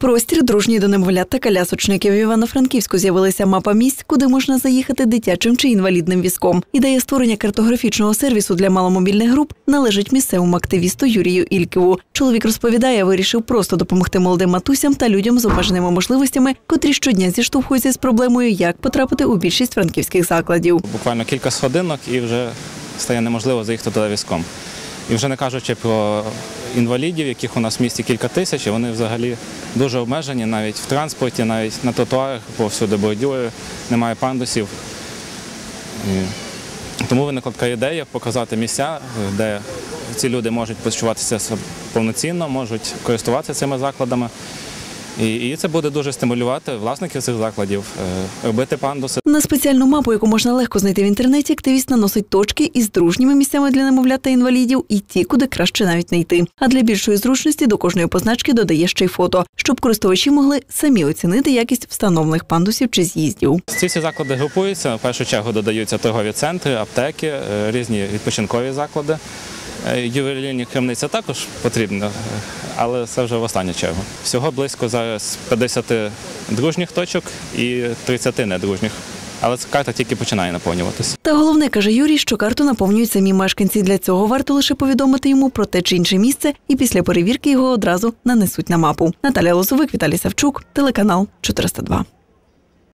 Простір дружній до немовлят та колясочників в Івано-Франківську з'явилася мапа місць, куди можна заїхати дитячим чи інвалідним візком. Ідея створення картографічного сервісу для маломобільних груп належить місцевому активісту Юрію Ільківу. Чоловік розповідає, вирішив просто допомогти молодим матусям та людям з обмеженими можливостями, котрі щодня зіштовхуються з проблемою, як потрапити у більшість франківських закладів. буквально кілька сходинок і вже стає неможливо заїхати туди візком. І вже не кажучи про інвалідів, яких у нас в місті кілька тисяч, вони взагалі дуже обмежені навіть в транспорті, навіть на тротуарах, повсюди бордюри, немає пандусів. І тому виникла така ідея показати місця, де ці люди можуть почуватися повноцінно, можуть користуватися цими закладами. І, і це буде дуже стимулювати власників цих закладів, е, робити пандуси. На спеціальну мапу, яку можна легко знайти в інтернеті, активіст наносить точки із дружніми місцями для немовлят та інвалідів і ті, куди краще навіть не йти. А для більшої зручності до кожної позначки додає ще й фото, щоб користувачі могли самі оцінити якість встановлених пандусів чи з'їздів. Ці всі заклади групуються. В першу чергу додаються торгові центри, аптеки, е, різні відпочинкові заклади. Е, Ювелірні крамниця також потрібна, е, але це вже в останню чергу. Всього близько зараз 50 дружніх точок і 30 недружніх. Але ця карта тільки починає наповнюватися. Та головне каже Юрій, що карту наповнюють самі мешканці. Для цього варто лише повідомити йому про те чи інше місце, і після перевірки його одразу нанесуть на мапу. Наталя Лозовик, Віталій Савчук, телеканал 402.